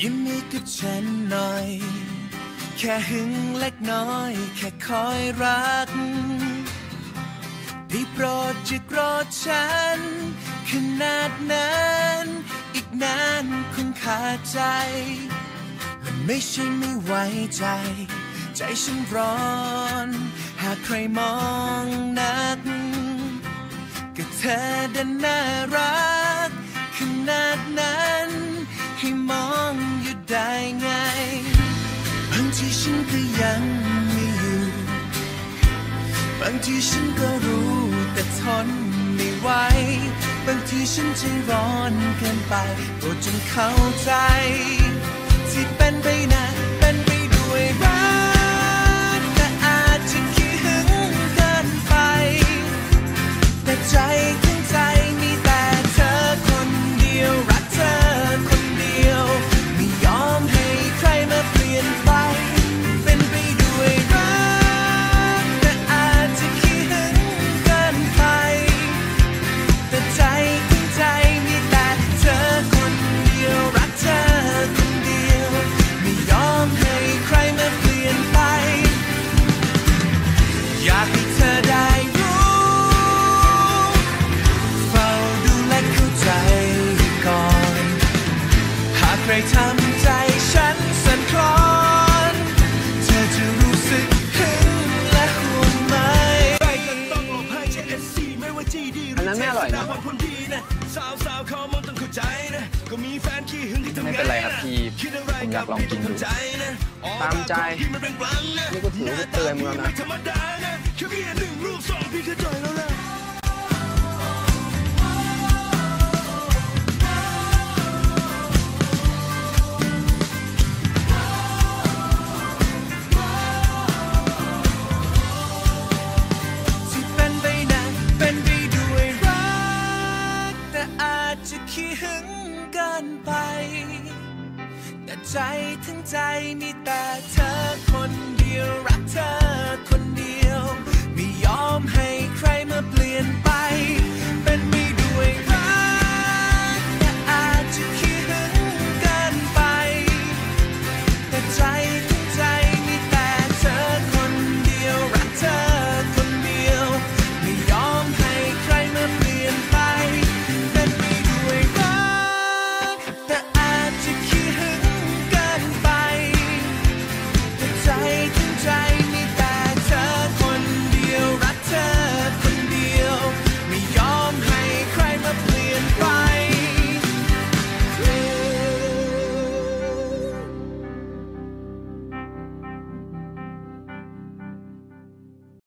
ยิ้มให้กับฉันหน่อย แค่หึงเล็กน้อย แค่คอยรักได้โปรดจะโกรธฉัน ขนาดนั้น อีกนานคงขาดใจไม่ใช่ไม่ไว้ใจ ใจฉันร้อน หากใครมองนัก ก็เธอดันน่ารัก ขนาดนั้น ทีฉันก็ยังไม่อยู่ บางทีฉันก็รู้แต่ทนไม่ไหว บางทีฉันจะร้อนเกินไปโปรดจงเข้าใจ ที่เป็นไป ไม่เป็นไรครับพี่ผมอยากลองกินดูตามใจนี่ก็ถือว่าเตือนมึงแล้วนะ เกินไป แต่ใจทั้งใจมีแต่เธอคน ใจถึงใจ